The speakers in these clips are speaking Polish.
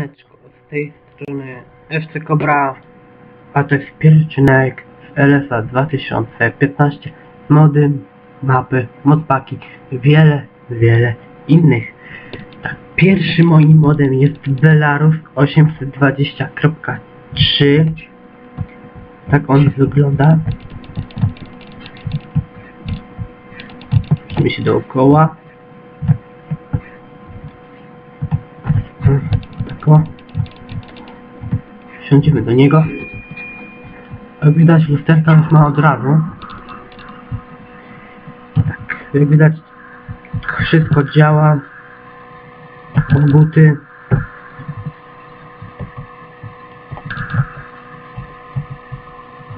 Siemaneczko, z tej strony FC Cobra, a to jest pierwszy odcinek z LSA 2015 z modem, mapy, modpaki, wiele, wiele innych. Tak, pierwszym moim modem jest Belarus 820.3 Tak on wygląda. Musimy się dookoła. O. Wsiądziemy do niego. Jak widać lusterka już ma od razu. Tak, jak widać wszystko działa. Buty.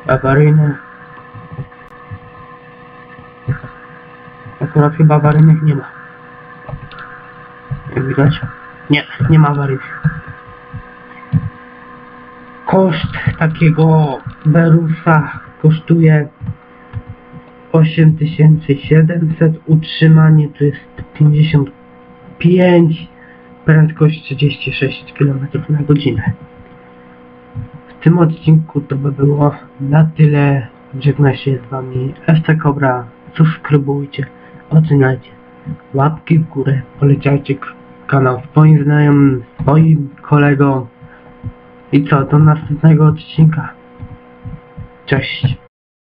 Awaryjne. Akurat chyba awaryjnych nie ma. Jak widać. Nie, nie ma awaryjnych. Koszt takiego Berusa kosztuje 8700, utrzymanie to jest 55, prędkość 36 km na godzinę. W tym odcinku to by było na tyle. Żegna się z wami FC Cobra. Subskrybujcie, oceniajcie, łapki w górę, poleciajcie k- kanał swoim znajomym, swoim kolegom. I co, do następnego odcinka. Cześć.